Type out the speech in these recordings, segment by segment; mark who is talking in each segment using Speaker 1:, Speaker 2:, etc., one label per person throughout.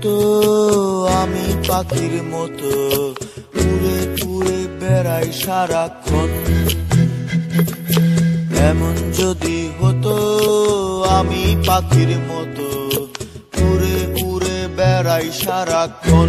Speaker 1: হতো আমি পাখির মতো, উড়ে উড়ে বেড়াই সারাক্ষণ। এমন যদি হতো, আমি পাখির মতো, উড়ে উড়ে বেড়াই সারাক্ষণ।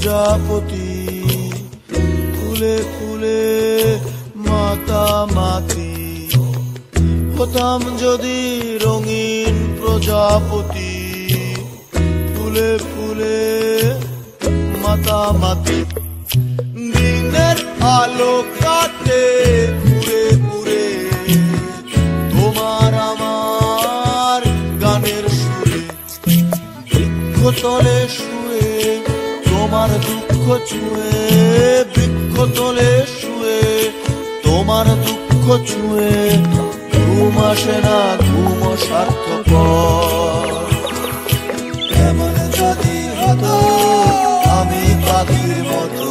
Speaker 1: প্রজাপতি, ফুলে ফুলে মাতামাতি হতাম যদি রঙিন প্রজাপতি, ফুলে ফুলে মাতামাতি দিনের আলো কাটে পুরে পুরে তোমার আমার গানের সুরে। বৃক্ষ তলে তোমার দুঃখ ছুঁয়ে, বৃক্ষ তোলে শুয়ে, তোমার দুঃখ ছুঁয়ে, ঘুম আসে না, ঘুম সার্থক i'm যদি হতো, আমি মতো